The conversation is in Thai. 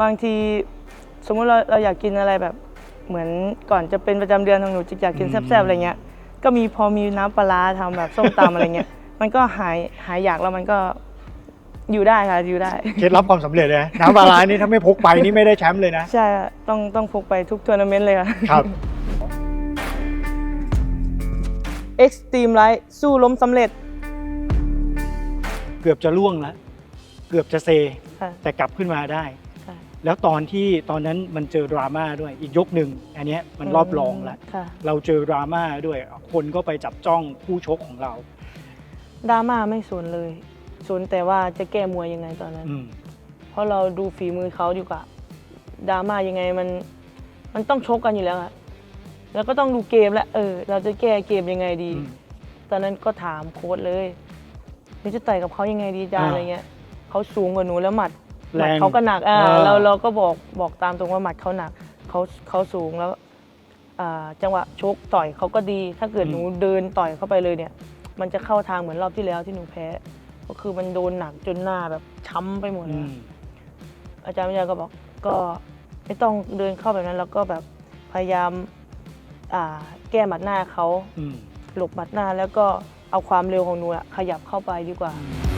บางทีสมมุติเราเราอยากกินอะไรแบบ เหมือนก่อนจะเป็นประจำเดือนของหนูจะอยากกินอืมแซ่บๆอะไรเงี้ย ก็มีพอมีน้ำปลาร้าทำแบบส้มตำอะไรเงี้ย มันก็หายหายอยากแล้วมันก็อยู่ได้ค่ะอยู่ได้ เคล็ดลับความสำเร็จเลยนะน้ำปลาร้านี่ถ้าไม่พกไปนี่ไม่ได้แชมป์เลยนะ ใช่ค่ะต้องต้องพกไปทุกทัวร์นาเมนต์เลยค่ะ ครับ Extreme Light สู้ล้มสำเร็จเกือบจะล่วงแล้วเกือบจะเซ ค่ะ แต่กลับขึ้นมาได้ค่ะ แล้วตอนที่ตอนนั้นมันเจอดราม่าด้วยอีกยกหนึ่งอันเนี้ยมันรอบรองแล้วค่ะเราเจอดราม่าด้วยคนก็ไปจับจ้องคู่ชกของเราดราม่าไม่สนเลยสนแต่ว่าจะแก้มวยยังไงตอนนั้น อืมเพราะเราดูฝีมือเขาดีกว่าดราม่ายังไงมันมันต้องชกกันอยู่แล้วอะแล้วก็ต้องดูเกมแล้วเออ เราจะแก้เกมยังไงดี อืม ตอนนั้นก็ถามโค้ชเลยหนูจะต่อยกับเขายังไงดีจาอ่า อะไรเงี้ยเขาสูงกว่าหนูแล้วหมัด หแรมัดงเขาก็หนักอ่าอ่า เราเราก็บอกบอกตามตรงว่าหมัดเขาหนักเขาเขาสูงแล้วอ่าจังหวะชกต่อยเขาก็ดี ถ้าเกิดหนูเดินต่อยเข้าไปเลยเนี่ย มันจะเข้าทางเหมือนรอบที่แล้วที่หนูแพ้ ก็คือมันโดนหนักจนหน้าแบบช้ำไปหมดเลอืย ม อาจารย์วิทยาก็บอกก็ไม่ต้องเดินเข้าแบบนั้น แล้วก็แบบพยายามอ่าแก้หมัดหน้าเขาอืมหลบหมัดหน้า แล้วก็เอาความเร็วของหนูอะขยับเข้าไปดีกว่า อืม